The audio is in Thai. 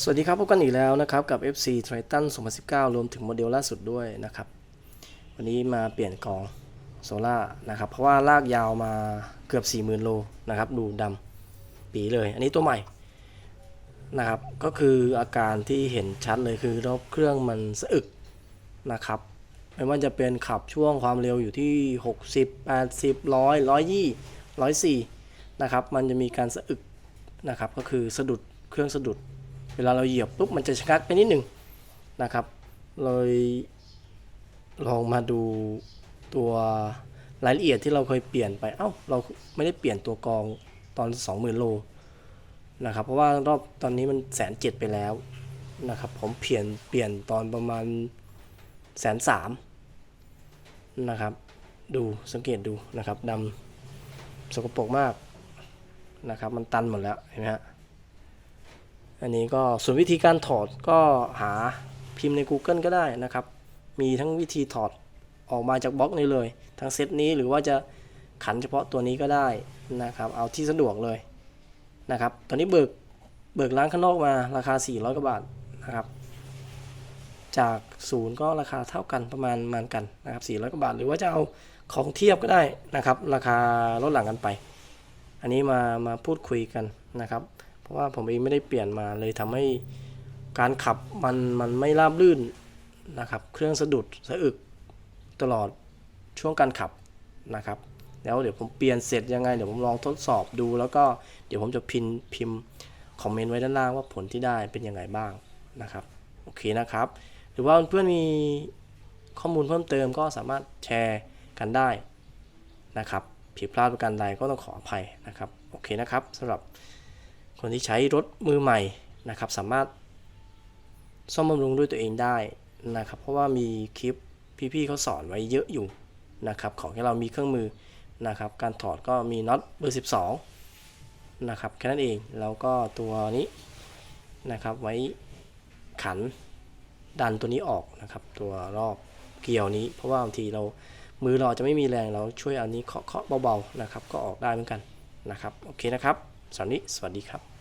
สวัสดีครับพบกันอีกแล้วนะครับกับ FC Triton 2019 รวมถึงโมเดลล่าสุดด้วยนะครับ วันนี้มาเปลี่ยนกองโซล่านะครับ เพราะว่าลากยาวมาเกือบ 40,000 โลนะครับ ดูดำปีเลย อันนี้ตัวใหม่นะครับ ก็คืออาการที่เห็นชัดเลยคือรอบเครื่องมันสะอึกนะครับ ไม่ว่าจะเป็นขับช่วงความเร็วอยู่ที่ 60 80 100 120 104นะครับ มันจะมีการสะอึกนะครับ ก็คือสะดุดเครื่องสะดุด เวลาเราเหยียบปุ๊บมันจะชะงักไปนิดหนึ่งนะครับเลยลองมาดูตัวรายละเอียดที่เราเคยเปลี่ยนไป เอ้า เราไม่ได้เปลี่ยนตัวกองตอน 20,000 โลนะครับ เพราะว่ารอบตอนนี้มันแสนเจ็ดไปแล้วนะครับ ผมเปลี่ยนเปลี่ยนตอนประมาณแสนสามนะครับ ดูสังเกตดูนะครับดำสกปรกมากนะครับ มันตันหมดแล้วเห็นไหมฮะ อันนี้ก็ส่วนวิธีการถอดก็หาพิมพ์ใน Google ก็ได้นะครับ มีทั้งวิธีถอดออกมาจากบล็อกนี้เลย ทั้งเซตนี้หรือว่าจะขันเฉพาะตัวนี้ก็ได้นะครับ เอาที่สะดวกเลยนะครับ ตอนนี้เบิกเบิกร้านข้างนอกมาราคา 400กว่าบาทนะครับ จากศูนย์ก็ราคาเท่ากันประมาณมาณกันนะครับ400กว่าบาท หรือว่าจะเอาของเทียบก็ได้นะครับ ราคาลดหลั่งกันไป อันนี้มามาพูดคุยกันนะครับ เพราะว่าผมเองไม่ได้เปลี่ยนมาเลยทำให้การขับมันมันไม่ราบลื่นนะครับ เครื่องสะดุดสะอึกตลอดช่วงการขับนะครับ แล้วเดี๋ยวผมเปลี่ยนเสร็จยังไง เดี๋ยวผมลองทดสอบดู แล้วก็เดี๋ยวผมจะพิมพ์พิมพ์คอมเมนต์ไว้ด้านล่างว่าผลที่ได้เป็นยังไงบ้างนะครับโอเคนะครับ หรือว่าเพื่อนมีข้อมูลเพิ่มเติมก็สามารถแชร์กันได้นะครับผิดพลาดประการใดก็ต้องขออภัยนะครับ โอเคนะครับสำหรับ คนที่ใช้รถมือใหม่นะครับ สามารถซ่อมบำรุงด้วยตัวเองได้นะครับ เพราะว่ามีคลิปพี่ๆเขาสอนไว้เยอะอยู่นะครับขอแค่เรามีเครื่องมือนะครับ การถอดก็มีน็อตเบอร์ 12 นะครับแค่นั้นเองแล้วก็ตัวนี้นะครับไว้ขันดันตัวนี้ออกนะครับ ตัวรอบเกี่ยวนี้ เพราะว่าบางทีเรามือเราจะไม่มีแรงเราช่วยเอานี้เคาะเบาๆนะครับ ก็ออกได้เหมือนกันนะครับ โอเคนะครับสำหรับนี้สวัสดีครับ